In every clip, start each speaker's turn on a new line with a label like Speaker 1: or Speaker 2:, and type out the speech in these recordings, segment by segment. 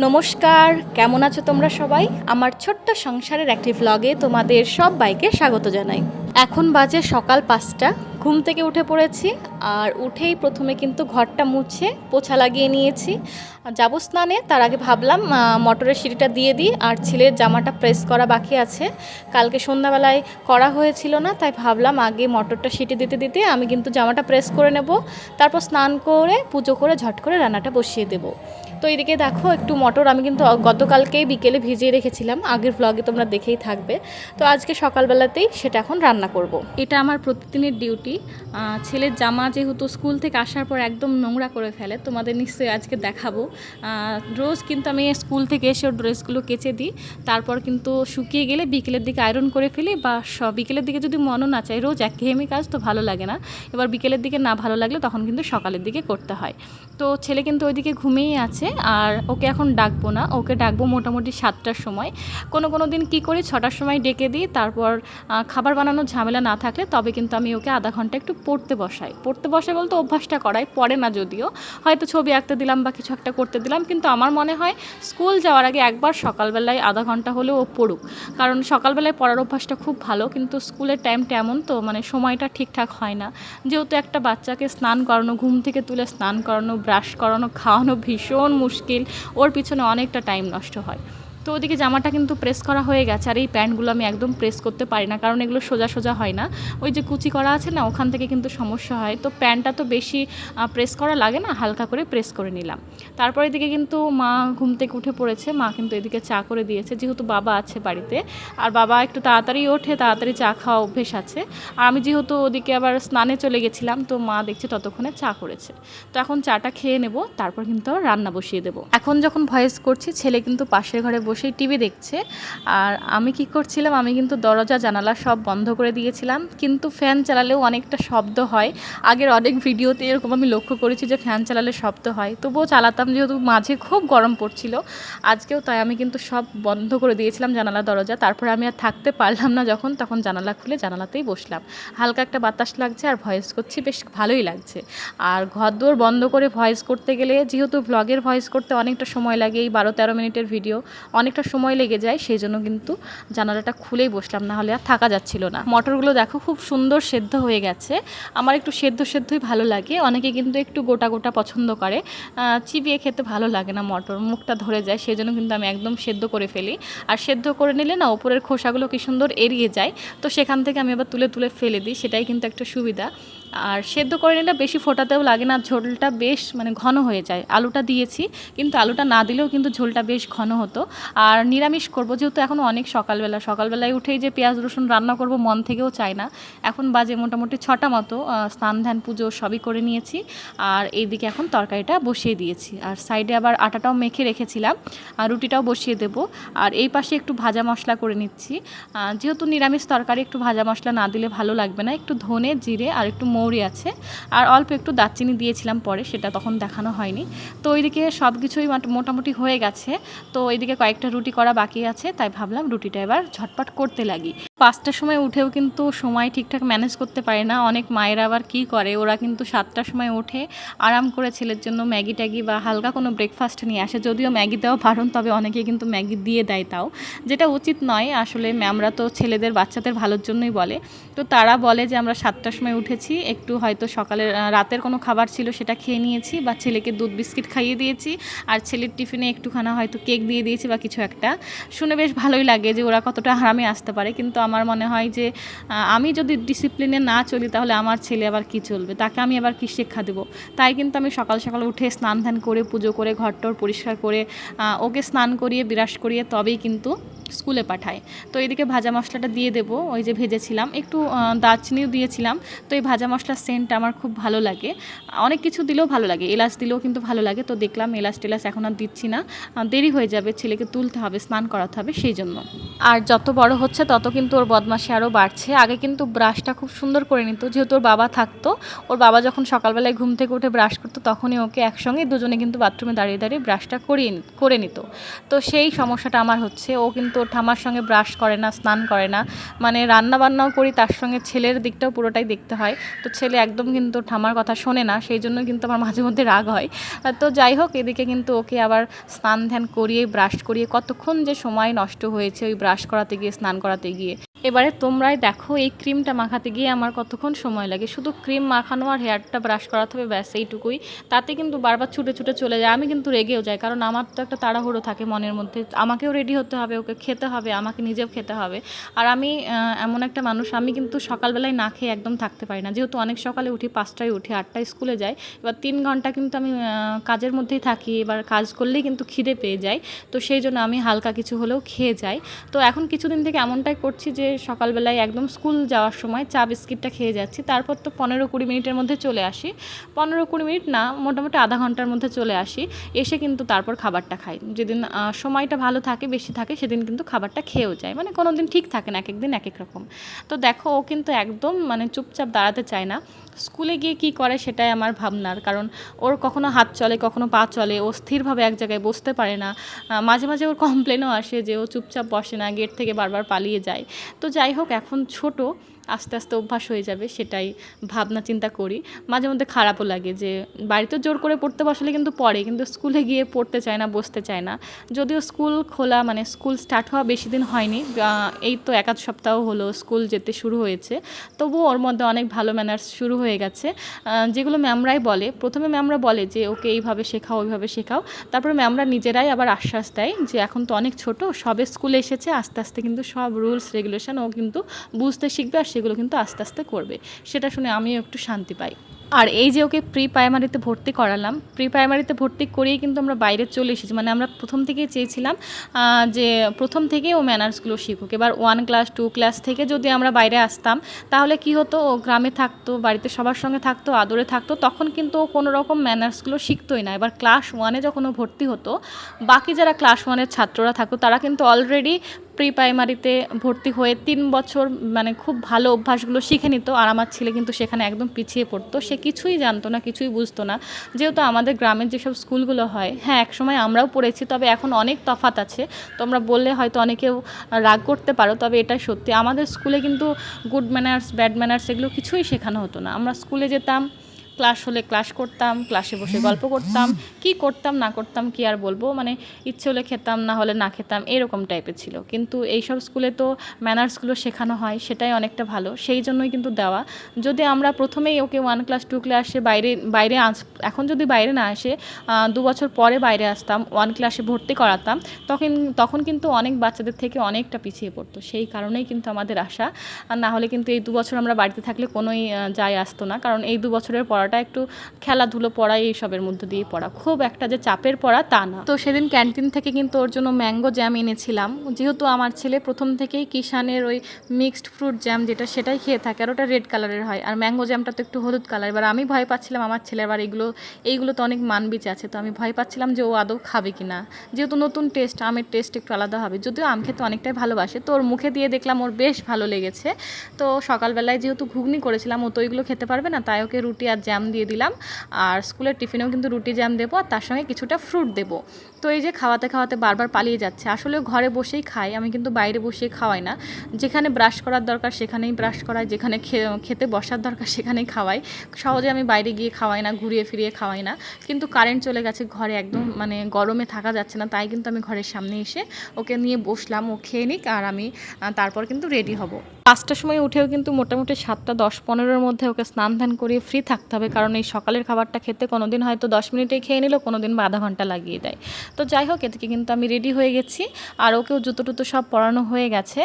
Speaker 1: নমস্কার, কেমন আছো তোমরা সবাই? আমার ছোট্ট সংসারের একটি ভ্লগে তোমাদের সব বাইকে স্বাগত জানাই। এখন বাজে সকাল পাঁচটা, ঘুম থেকে উঠে পড়েছি, আর উঠেই প্রথমে কিন্তু ঘরটা মুছে পোছা লাগিয়ে নিয়েছি। যাব স্নানে, তার আগে ভাবলাম মটরের সিঁড়িটা দিয়ে দিই, আর ছেলের জামাটা প্রেস করা বাকি আছে। কালকে সন্ধ্যাবেলায় করা হয়েছিল না, তাই ভাবলাম আগে মটরটা সিটি দিতে দিতে আমি কিন্তু জামাটা প্রেস করে নেব, তারপর স্নান করে, পুজো করে ঝট করে রান্নাটা বসিয়ে দেবো। তো এদিকে দেখো, একটু মটর আমি কিন্তু গতকালকেই বিকেলে ভিজিয়ে রেখেছিলাম। আগের ভ্লগে তোমরা দেখেই থাকবে। তো আজকে সকালবেলাতেই সেটা এখন রান্না করব। এটা আমার প্রতিদিনের ডিউটি ছেলের জামা যেহেতু স্কুল থেকে আসার পর একদম নোংরা করে ফেলে, তোমাদের নিশ্চয়ই আজকে দেখাবো। রোজ কিন্তু আমি স্কুল থেকে এসে ওর ড্রেসগুলো কেচে দিই। তারপর কিন্তু শুকিয়ে গেলে বিকেলের দিকে আয়রন করে ফেলি বা বিকেলের দিকে যদি মনও না চাই রোজ একঘেয়েমি কাজ তো ভালো লাগে না। এবার বিকেলের দিকে না ভালো লাগলে তখন কিন্তু সকালের দিকে করতে হয়। তো ছেলে কিন্তু ওইদিকে ঘুমিয়েই আছে। আর ওকে এখন ডাকবো না। ওকে ডাকবো মোটামুটি সাতটার সময়। কোনো কোনো দিন কী করি, ছটার সময় ডেকে দিই, তারপর খাবার বানানোর ঝামেলা না থাকলে তবে কিন্তু আমি ওকে আধা ঘণ্টা একটু পড়তে বসাই। পড়তে বসাই বলতে অভ্যাসটা করাই, পড়ে না যদিও। হয়তো ছবি আঁকতে দিলাম বা কিছু একটা করতে দিলাম, কিন্তু আমার মনে হয় স্কুল যাওয়ার আগে একবার সকালবেলায় আধা ঘণ্টা হলেও ও পড়ুক। কারণ সকালবেলায় পড়ার অভ্যাসটা খুব ভালো, কিন্তু স্কুলের টাইমটা এমন তো মানে সময়টা ঠিকঠাক হয় না। যেহেতু একটা বাচ্চাকে স্নান করানো, ঘুম থেকে তুলে স্নান করানো, ব্রাশ করানো, খাওয়ানো ভীষণ মুশকিল ওর পিছনে অনেকটা টাইম নষ্ট হয়। তো ওদিকে জামাটা কিন্তু প্রেস করা হয়ে গেছে আর এই প্যান্টগুলো আমি একদম প্রেস করতে পারি না, কারণ এগুলো সোজা সোজা হয় না। ওই যে কুচি করা আছে না, ওখান থেকে কিন্তু সমস্যা হয়। তো প্যান্টটা তো বেশি প্রেস করা লাগে না, হালকা করে প্রেস করে নিলাম। তারপর এদিকে কিন্তু মা ঘুম থেকে উঠে পড়েছে, মা কিন্তু এদিকে চা করে দিয়েছে, যেহেতু বাবা আছে বাড়িতে। আর বাবা একটু তাড়াতাড়ি ওঠে, তাড়াতাড়ি চা খাওয়া অভ্যেস আছে। আর আমি যেহেতু ওদিকে আবার স্নানে চলে গেছিলাম, তো মা দেখছে ততক্ষণে চা করেছে। তো এখন চাটা খেয়ে নেব, তারপর কিন্তু আবার রান্না বসিয়ে দেবো। এখন যখন ভয়েস করছি, ছেলে কিন্তু পাশের ঘরে বসেই টিভি দেখছে। আর আমি কি করছিলাম, আমি কিন্তু দরজা, জানালা সব বন্ধ করে দিয়েছিলাম। কিন্তু ফ্যান চালালেও অনেকটা শব্দ হয়। আগের অনেক ভিডিওতে এরকম আমি লক্ষ্য করেছি যে, ফ্যান চালালে শব্দ হয়। তবুও চালাতাম যেহেতু মাঝে খুব গরম পড়ছিল। আজকেও তাই আমি কিন্তু সব বন্ধ করে দিয়েছিলাম জানালা, দরজা। তারপরে আমি আর থাকতে পারলাম না যখন, তখন জানালা খুলে জানালাতেই বসলাম। হালকা একটা বাতাস লাগছে আর ভয়েস করছি, বেশ ভালোই লাগছে। আর ঘর দোর বন্ধ করে ভয়েস করতে গেলে, যেহেতু ব্লগের ভয়েস করতে অনেকটা সময় লাগে এই বারো তেরো মিনিটের ভিডিও অনেকটা সময় লেগে যায়, সেই জন্য কিন্তু জানালাটা খুলেই বসলাম না হলে আর থাকা যাচ্ছিল না। মটরগুলো দেখো খুব সুন্দর সেদ্ধ হয়ে গেছে। আমার একটু সেদ্ধ সেদ্ধই ভালো লাগে, অনেকে কিন্তু একটু গোটা গোটা পছন্দ করে। চিবিয়ে খেতে ভালো লাগে না মটর, মুখটা ধরে যায়, সেই জন্য কিন্তু আমি একদম সেদ্ধ করে ফেলি। আর সেদ্ধ করে নিলে না ওপরের খোসাগুলো কি সুন্দর এড়িয়ে যায়, তো সেখান থেকে আমি আবার তুলে তুলে ফেলে দিই, সেটাই কিন্তু একটা সুবিধা। আর সেদ্ধ করে নিলে বেশি ফোটাতেও লাগে না, ঝোলটা বেশ মানে ঘন হয়ে যায়। আলুটা দিয়েছি, কিন্তু আলুটা না দিলেও কিন্তু ঝোলটা বেশ ঘন হতো। আর নিরামিষ করব, যেহেতু এখন অনেক সকালবেলা, সকালবেলায় উঠেই যে পেঁয়াজ, রসুন রান্না করব মন থেকেও চায় না। এখন বাজে মোটামুটি ছটা মতো স্নান ধ্যান, পুজো সবই করে নিয়েছি। আর এইদিকে এখন তরকারিটা বসিয়ে দিয়েছি। আর সাইডে আবার আটাটাও মেখে রেখেছিলাম, আর রুটিটাও বসিয়ে দেব। আর এই পাশে একটু ভাজা মশলা করে নিচ্ছি। যেহেতু নিরামিষ তরকারি, একটু ভাজা মশলা না দিলে ভালো লাগবে না। একটু ধনে, জিরে আর একটু মৌরি আছে। আর অল্প একটু দারচিনি দিয়েছিলাম পরে, সেটা তখন দেখানো হয়নি। তো ওইদিকে সব কিছুই মোটামুটি হয়ে গেছে। তো এইদিকে কয়েকটা রুটি করা বাকি আছে, তাই ভাবলাম রুটিটা এবার ঝটপট করতে লাগি। পাঁচটার সময় উঠেও কিন্তু সময় ঠিকঠাক ম্যানেজ করতে পারে না। অনেক মায়েরা আবার কি করে, ওরা কিন্তু সাতটার সময় ওঠে। আরাম করে ছেলের জন্য ম্যাগি ট্যাগি বা হালকা কোনো ব্রেকফাস্ট নিয়ে আসে। যদিও ম্যাগি দেওয়া বারণ, তবে অনেকে কিন্তু ম্যাগি দিয়ে দেয় তাও। যেটা উচিত নয়, আসলে ম্যামরা তো ছেলেদের, বাচ্চাদের ভালোর জন্যই বলে। তো তারা বলে যে আমরা সাতটার সময় উঠেছি, একটু হয়তো সকালের রাতের কোনো খাবার ছিল সেটা খেয়ে নিয়েছি বা ছেলেকে দুধ বিস্কিট খাইয়ে দিয়েছি আর ছেলের টিফিনে একটুখানা হয়তো কেক দিয়ে দিয়েছি বা কিছু একটা। শুনে বেশ ভালোই লাগে যে ওরা কতটা আরামে আসতে পারে। কিন্তু আমার মনে হয় যে আমি যদি ডিসিপ্লিনে না চলি তাহলে আমার ছেলে আবার কি চলবে? তাকে আমি আবার কি শিক্ষা দেবো? তাই কিন্তু আমি সকাল সকাল উঠে স্নান ধ্যান করে, পুজো করে, ঘরটর পরিষ্কার করে ওকে স্নান করিয়ে, বিরাস করিয়ে তবেই কিন্তু স্কুলে পাঠায় তো এদিকে ভাজা মশলাটা দিয়ে দেবো, ওই যে ভেজেছিলাম। একটু দারচিনিও দিয়েছিলাম। তো এই ভাজা মশলার সেন্টটা আমার খুব ভালো লাগে। অনেক কিছু দিলেও ভালো লাগে। এলাচ দিলেও কিন্তু ভালো লাগে। তো দেখলাম এলাচ টেলাচ এখন আর দিচ্ছি না। দেরি হয়ে যাবে। ছেলেকে তুলতে হবে, স্নান করাতে হবে, সেই জন্য। আর যত বড় হচ্ছে, তত কিন্তু ওর বদমাশি আরও বাড়ছে। আগে কিন্তু ব্রাশটা খুব সুন্দর করে নিত। যেহেতু ওর বাবা থাকতো, ওর বাবা যখন সকালবেলায় ঘুম থেকে উঠে ব্রাশ করতো, তখনই ওকে একসঙ্গে দুজনে কিন্তু বাথরুমে দাঁড়িয়ে দাঁড়িয়ে ব্রাশটা করিয়ে করে নিত। তো সেই সমস্যাটা আমার হচ্ছে। ও কিন্তু ওর ঠামার সঙ্গে ব্রাশ করে না, স্নান করে না। মানে রান্না বান্নাও করি, তার সঙ্গে ছেলের দিকটাও পুরোটাই দেখতে হয়। তো ছেলে একদম কিন্তু ঠামার কথা শোনে না, সেই জন্য কিন্তু আমার মাঝে মধ্যে রাগ হয়। তো যাই হোক, এদিকে কিন্তু ওকে আবার স্নান ধ্যান করিয়ে, ব্রাশ করিয়ে কতক্ষণ যে সময় নষ্ট হয়েছে ওই ব্রাশ করাতে গিয়ে, স্নান করাতে গিয়ে। এবারে তোমরাই দেখো এই ক্রিমটা মাখাতে গিয়ে আমার কতক্ষণ সময় লাগে। শুধু ক্রিম মাখানো আর হেয়ারটা ব্রাশ করাতে হবে, ব্যাস এইটুকুই। তাতে কিন্তু বারবার ছুটে ছুটে চলে যায়। আমি কিন্তু রেগেও যাই, কারণ আমার তো একটা তাড়াহুড়ো থাকে মনের মধ্যে। আমাকেও রেডি হতে হবে, ওকে খেতে হবে, আমাকে নিজেও খেতে হবে। আর আমি এমন একটা মানুষ, আমি কিন্তু সকালবেলায় না খেয়ে একদম থাকতে পারি না। যেহেতু অনেক সকালে উঠি, পাঁচটায় উঠি, আটটায় স্কুলে যাই, এবার তিন ঘণ্টা কিন্তু আমি কাজের মধ্যেই থাকি, এবার কাজ করলেই কিন্তু খিদে পেয়ে যাই তো সেই জন্য আমি হালকা কিছু হলেও খেয়ে যাই। তো এখন কিছুদিন থেকে এমনটাই করছি যে সকালবেলায় একদম স্কুল যাওয়ার সময় চা বিস্কিটটা খেয়ে যাচ্ছি। তারপর তো পনেরো কুড়ি মিনিটের মধ্যে চলে আসি। পনেরো কুড়ি মিনিট না, মোটামুটি আধা ঘণ্টার মধ্যে চলে আসি। এসে কিন্তু তারপর খাবারটা খাই। যেদিন সময়টা ভালো থাকে, বেশি থাকে, সেদিন কিন্তু খাবারটা খেয়েও যায় মানে কোনো দিন ঠিক থাকে না, এক একদিন এক এক রকম। তো দেখো, ও কিন্তু একদম মানে চুপচাপ দাঁড়াতে চায় না। স্কুলে গিয়ে কি করে সেটাই আমার ভাবনার। কারণ ওর কখনো হাত চলে, কখনো পা চলে, ও স্থিরভাবে এক জায়গায় বসতে পারে না। মাঝে মাঝে ওর কমপ্লেনও আসে যে ও চুপচাপ বসে না গেট থেকে বারবার পালিয়ে যায়। তো যাই হোক, এখন ছোট। আস্তে আস্তে অভ্যাস হয়ে যাবে, সেটাই ভাবনা চিন্তা করি। মাঝে মধ্যে খারাপও লাগে যে, বাড়িতে জোর করে পড়তে বসালে কিন্তু পড়ে, কিন্তু স্কুলে গিয়ে পড়তে চায় না, বসতে চায় না। যদিও স্কুল খোলা মানে স্কুল স্টার্ট হওয়া বেশি দিন হয়নি এই তো এক আধ সপ্তাহ হলো স্কুল যেতে শুরু হয়েছে। তবুও ওর মধ্যে অনেক ভালো ম্যানার্স শুরু হয়ে গেছে। যেগুলো ম্যামরাই বলে, প্রথমে ম্যামরা বলে যে, ওকে এইভাবে শেখাও, ওইভাবে শেখাও। তারপরে ম্যামরা নিজেরাই আবার আশ্বাস দেয় যে, এখন তো অনেক ছোট, সবে স্কুলে এসেছে, আস্তে আস্তে কিন্তু সব রুলস রেগুলেশন ও কিন্তু বুঝতে শিখবে। আর সেগুলো কিন্তু আস্তে আস্তে করবে। সেটা শুনে আমিও একটু শান্তি পাই। আর এই যে ওকে প্রি প্রাইমারিতে ভর্তি করালাম প্রি প্রাইমারিতে ভর্তি করিয়ে কিন্তু আমরা বাইরে চলে এসেছি। মানে আমরা প্রথম থেকেই চেয়েছিলাম যে প্রথম থেকেই ও ম্যানার্সগুলো শিখুক। এবার ওয়ান ক্লাস টু ক্লাস থেকে যদি আমরা বাইরে আসতাম, তাহলে কি হতো? ও গ্রামে থাকতো, বাড়িতে সবার সঙ্গে থাকতো, আদরে থাকতো, তখন কিন্তু ও কোনো রকম ম্যানার্সগুলো শিখতোই না। এবার ক্লাস ওয়ানে যখন ও ভর্তি হতো, বাকি যারা ক্লাস ওয়ানের ছাত্ররা থাকতো, তারা কিন্তু অলরেডি প্রি প্রাইমারিতে ভর্তি হয়ে তিন বছর মানে খুব ভালো অভ্যাসগুলো শিখে নিত। আর আমার ছেলে কিন্তু সেখানে একদম পিছিয়ে পড়তো। সে কিছুই জানতো না, কিছুই বুঝতো না। যেহেতু আমাদের গ্রামের যেসব স্কুলগুলো হয় হ্যাঁ একসময় আমরাও পড়েছি, তবে এখন অনেক তফাত আছে। তোমরা বললে হয়তো অনেকেও রাগ করতে পারো, তবে এটা সত্যি। আমাদের স্কুলে কিন্তু গুড ম্যানার্স ব্যাড ম্যানার্স এগুলো কিছুই শেখানো হতো না। আমরা স্কুলে যেতাম ক্লাস হলে ক্লাস করতাম ক্লাসে বসে গল্প করতাম কি করতাম না করতাম কি আর বলব? মানে ইচ্ছে হলে খেতাম না হলে না খেতাম এরকম টাইপের ছিল। কিন্তু এইসব স্কুলে তো ম্যানার্সগুলো শেখানো হয় সেটাই অনেকটা ভালো। সেই জন্যই কিন্তু দেওয়া। যদি আমরা প্রথমেই ওকে ওয়ান ক্লাস টু ক্লাসে বাইরে বাইরে আস এখন যদি বাইরে না আসে দু বছর পরে বাইরে আসতাম ওয়ান ক্লাসে ভর্তি করাতাম তখন তখন কিন্তু অনেক বাচ্চাদের থেকে অনেকটা পিছিয়ে পড়তো। সেই কারণেই কিন্তু আমাদের আশা। আর না হলে কিন্তু এই দু বছর আমরা বাড়িতে থাকলে কোনোই যায় আসতো না। কারণ এই দু বছরের পড়াটা একটু খেলাধুলো পড়া এইসবের মধ্যে দিয়ে পড়া। খুব একটা যে চাপের পড়া তা না। তো সেদিন ক্যান্টিন থেকে কিন্তু ওর জন্য ম্যাঙ্গো জ্যাম এনেছিলাম। যেহেতু আমার ছেলে প্রথম থেকেই কিষানের ওই মিক্সড ফ্রুট জ্যাম যেটা সেটাই খেয়ে থাকে, আর ওটা রেড কালারের হয়। আর ম্যাঙ্গো জ্যামটা তো একটু হলুদ কালার। এবার আমি ভয় পাচ্ছিলাম আমার ছেলের আবার এগুলো, এইগুলো তো অনেক মানবিচ আছে। তো আমি ভয় পাচ্ছিলাম যে ও আদৌ খাবে কি না যেহেতু নতুন টেস্ট, আমের টেস্ট একটু আলাদা হবে। যদিও আম খেতে অনেকটাই ভালোবাসে। তো ওর মুখে দিয়ে দেখলাম ওর বেশ ভালো লেগেছে। তো সকালবেলায় যেহেতু ঘুগনি করেছিলাম, ও তো ওইগুলো খেতে পারবে না, তাই ওকে রুটি আর জ্যাম দিয়ে দিলাম। আর স্কুলের টিফিনেও কিন্তু রুটি জ্যাম দেবো আর তার সঙ্গে কিছুটা ফ্রুট দেবো। তো এই যে খাওয়াতে খাওয়াতে বারবার পালিয়ে যাচ্ছে। আসলে ঘরে বসেই খাই, আমি কিন্তু বাইরে বসে খাওয়াই না। যেখানে ব্রাশ করার দরকার সেখানেই ব্রাশ করাই, যেখানে খেতে বসার দরকার সেখানেই খাওয়াই। সহজে আমি বাইরে গিয়ে খাওয়াই না, ঘুরিয়ে ফিরিয়ে খাওয়াই না। কিন্তু কারেন্ট চলে গেছে ঘরে, একদম মানে গরমে থাকা যাচ্ছে না, তাই কিন্তু আমি ঘরের সামনে এসে ওকে নিয়ে বসলাম, ও খেয়ে নিক আর আমি তারপর কিন্তু রেডি হব। পাঁচটার সময় উঠেও কিন্তু মোটামুটি সাতটা, দশ, পনেরোর মধ্যে ওকে স্নান ধান করিয়ে ফ্রি থাকতে হবে। কারণ এই সকালের খাবারটা খেতে কোনো দিন হয়তো দশ মিনিটেই খেয়ে নিল কোনো দিন বা আধা ঘণ্টা লাগিয়ে দেয়। তো যাই হোক, এদিকে কিন্তু আমি রেডি হয়ে গেছি, আর ওকেও জুতো টুতো সব পরানো হয়ে গেছে।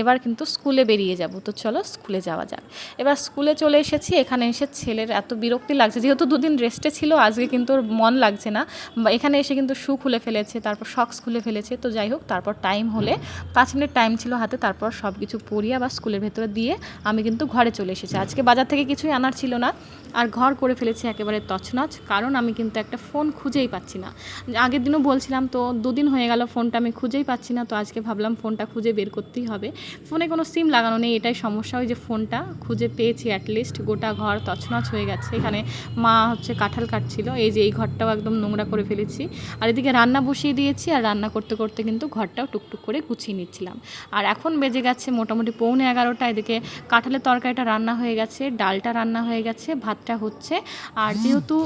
Speaker 1: এবার কিন্তু স্কুলে বেরিয়ে যাব। তো চলো স্কুলে যাওয়া যাক। এবার স্কুলে চলে এসেছি, এখানে এসে ছেলের এত বিরক্তি লাগছে, যেহেতু দুদিন রেস্টে ছিল, আজকে কিন্তু ওর মন লাগছে না। এখানে এসে কিন্তু শু খুলে ফেলেছে, তারপর শক্স খুলে ফেলেছে। তো যাই হোক, তারপর টাইম হলে পাঁচ মিনিট টাইম ছিল হাতে, তারপর সব কিছু পরিয়ে আবার স্কুলের ভেতরে দিয়ে আমি কিন্তু ঘরে চলে এসেছি। আজকে বাজার থেকে কিছুই আনার ছিল না। আর ঘর করে ফেলেছি একেবারে তছনছ, কারণ আমি কিন্তু একটা ফোন খুঁজেই পাচ্ছি না। আগের দিনও বলছিলাম, তো দুদিন হয়ে গেল ফোনটা আমি খুঁজেই পাচ্ছি না, তো আজকে ভাবলাম ফোনটা খুঁজে বের করতেই হবে। ফোনে কোনো সিম লাগানো নেই, এটাই সমস্যা, ওই যে ফোনটা খুঁজে পেয়েছি অ্যাটলিস্ট গোটা ঘর তছনছ হয়ে গেছে। এখানে মা হচ্ছে কাঁঠাল কাটছিল, এই যে এই ঘরটাও একদম নোংরা করে ফেলেছি। আর এদিকে রান্না বসিয়ে দিয়েছি, আর রান্না করতে করতে কিন্তু ঘরটাও টুকটুক করে গুছিয়ে নিচ্ছিলাম। আর এখন বেজে গেছে মোটামুটি পৌনে এগারোটা, এদিকে কাঁঠালের তরকারিটা রান্না হয়ে গেছে, ডালটা রান্না হয়ে গেছে, ভাতটা হচ্ছে। আর যেহেতু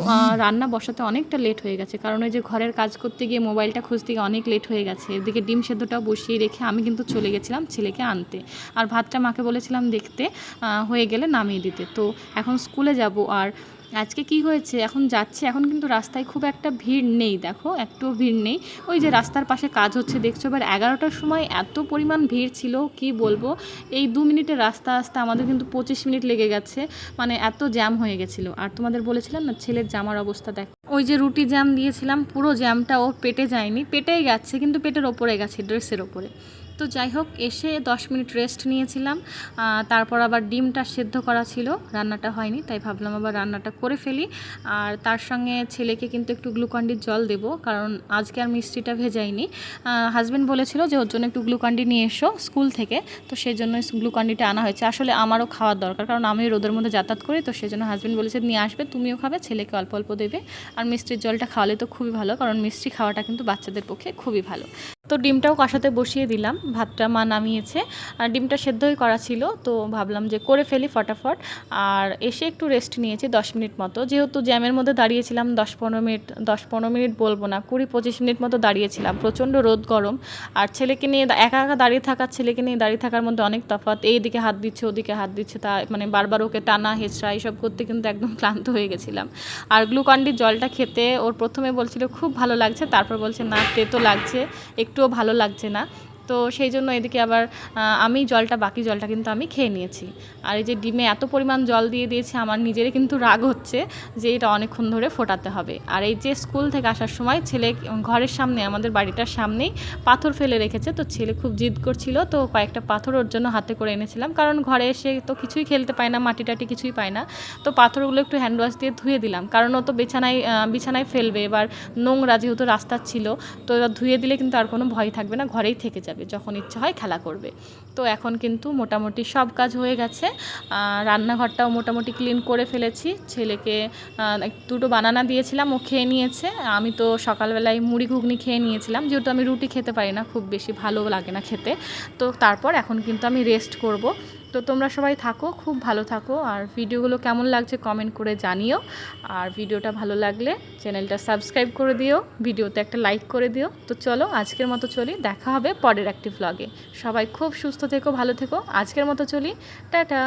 Speaker 1: রান্না বসাতে অনেকটা লেট হয়ে গেছে কারণ ওই যে ঘরের কাজ করতে গিয়ে মোবাইলটা খুঁজতে গিয়ে অনেক লেট হয়ে গেছে। এদিকে ডিম সেদ্ধটাও বসিয়ে রেখে আমি কিন্তু চলে গেছিলাম ছেলেকে আনতে। আর ভাতটা মাকে বলেছিলাম দেখতে হয়ে গেলে নামিয়ে দিতে। তো এখন স্কুলে যাব। আর আজকে কি হয়েছে? এখন যাচ্ছে এখন কিন্তু রাস্তায় খুব একটা ভিড় নেই দেখো একটুও ভিড় নেই। ওই যে রাস্তার পাশে কাজ হচ্ছে দেখছ? এবার এগারোটার সময় এত পরিমাণ ভিড় ছিল কি বলব? এই দু মিনিটের রাস্তা আসতে আমাদের কিন্তু পঁচিশ মিনিট লেগে গেছে মানে এত জ্যাম হয়ে গেছিল। আর তোমাদের বলেছিলাম না ছেলের জামার অবস্থা দেখো। ওই যে রুটি জ্যাম দিয়েছিলাম পুরো জ্যামটা ও পেটে যায়নি পেটেই গেছে কিন্তু পেটের ওপরে গেছে ড্রেসের ওপরে। তো যাই হোক, এসে দশ মিনিট রেস্ট নিয়েছিলাম। তারপর আবার ডিমটা সেদ্ধ করা ছিল। রান্নাটা হয়নি, তাই ভাবলাম আবার রান্নাটা করে ফেলি। আর তার সঙ্গে ছেলেকে কিন্তু একটু গ্লুকন্ডির জল দেবো, কারণ আজকে আর মিষ্টিটা ভেজাইনি। হাজব্যান্ড বলেছিল যে, ওর জন্য একটু গ্লুকন্ডি নিয়ে এসো স্কুল থেকে। তো সেই জন্য গ্লুকন্ডিটা আনা হয়েছে। আসলে আমারও খাওয়ার দরকার, কারণ আমি রোদের মধ্যে যাতায়াত করি, তো সেই জন্য হাজব্যান্ড বলেছে, নিয়ে আসবে, তুমিও খাবে, ছেলেকে অল্প অল্প দেবে। আর মিষ্টির জলটা খাওয়ালে তো খুবই ভালো, কারণ মিষ্টি খাওয়াটা কিন্তু বাচ্চাদের পক্ষে খুবই ভালো। তো ডিমটাও কষাতে বসিয়ে দিলাম, ভাতটা মা নামিয়েছে। আর ডিমটা সেদ্ধই করা ছিল, তো ভাবলাম যে করে ফেলি ফটাফট। আর এসে একটু রেস্ট নিয়েছি দশ মিনিট মতো। যেহেতু জ্যামের মধ্যে দাঁড়িয়েছিলাম, দশ পনেরো মিনিট, দশ পনেরো মিনিট বলব না, কুড়ি পঁচিশ মিনিট মতো দাঁড়িয়েছিলাম। প্রচণ্ড রোদ গরম। আর ছেলেকে নিয়ে একা একা দাঁড়িয়ে থাকার, ছেলেকে নিয়ে দাঁড়িয়ে থাকার মধ্যে অনেক তফাৎ। এইদিকে হাত দিচ্ছে, ওদিকে হাত দিচ্ছে, তা মানে বারবার ওকে টানা, হেঁচড়া, এইসব করতে কিন্তু একদম ক্লান্ত হয়ে গেছিলাম। আর গ্লুকন্ডির জলটা খেতে ওর প্রথমে বলছিল, খুব ভালো লাগছে। তারপর বলছে, না তেতো লাগছে। একটুও ভালো লাগছে না। তো সেই জন্য এদিকে আবার আমি জলটা, বাকি জলটা কিন্তু আমি খেয়ে নিয়েছি। আর এই যে ডিমে এত পরিমাণ জল দিয়ে দিয়েছে, আমার নিজেরই কিন্তু রাগ হচ্ছে যে এটা অনেকক্ষণ ধরে ফোটাতে হবে। আর এই যে স্কুল থেকে আসার সময় ছেলে ঘরের সামনে, আমাদের বাড়িটার সামনেই পাথর ফেলে রেখেছে। তো ছেলে খুব জিদ করছিল, তো কয়েকটা পাথর ওর জন্য হাতে করে এনেছিলাম। কারণ ঘরে এসে তো কিছুই খেলতে পায় না, মাটি টাটি কিছুই পায় না। তো পাথরগুলো একটু হ্যান্ড ওয়াশ দিয়ে ধুয়ে দিলাম। কারণ ও তো বিছানায় বিছানায় ফেলবে। এবার নোংরা যেহেতু রাস্তা ছিল, তো ধুয়ে দিলে কিন্তু আর কোনো ভয় থাকবে না, ঘরেই থেকে যাবে যখন ইচ্ছা হয় খেলা করবে। তো এখন কিন্তু মোটামুটি সব কাজ হয়ে গেছে। রান্নাঘরটাও মোটামুটি ক্লিন করে ফেলেছি। ছেলেকে দুটো বানানা দিয়েছিলাম, ও খেয়ে নিয়েছে। আমি তো সকালবেলায় মুড়ি ঘুগনি খেয়ে নিয়েছিলাম। যেহেতু আমি রুটি খেতে পারি না, খুব বেশি ভালো লাগে না খেতে। তো তারপর এখন কিন্তু আমি রেস্ট করব। তো তোমরা সবাই থাকো, খুব ভালো থাকো। আর ভিডিওগুলো কেমন লাগছে কমেন্ট করে জানিও। আর ভিডিওটা ভালো লাগলে চ্যানেলটা সাবস্ক্রাইব করে দিও, ভিডিওতে একটা লাইক করে দিও। তো চলো আজকের মতো চলি, দেখা হবে পরের একটি ভ্লগে সবাই খুব সুস্থ থেকো, ভালো থেকো। আজকের মতো চলি, টাটা!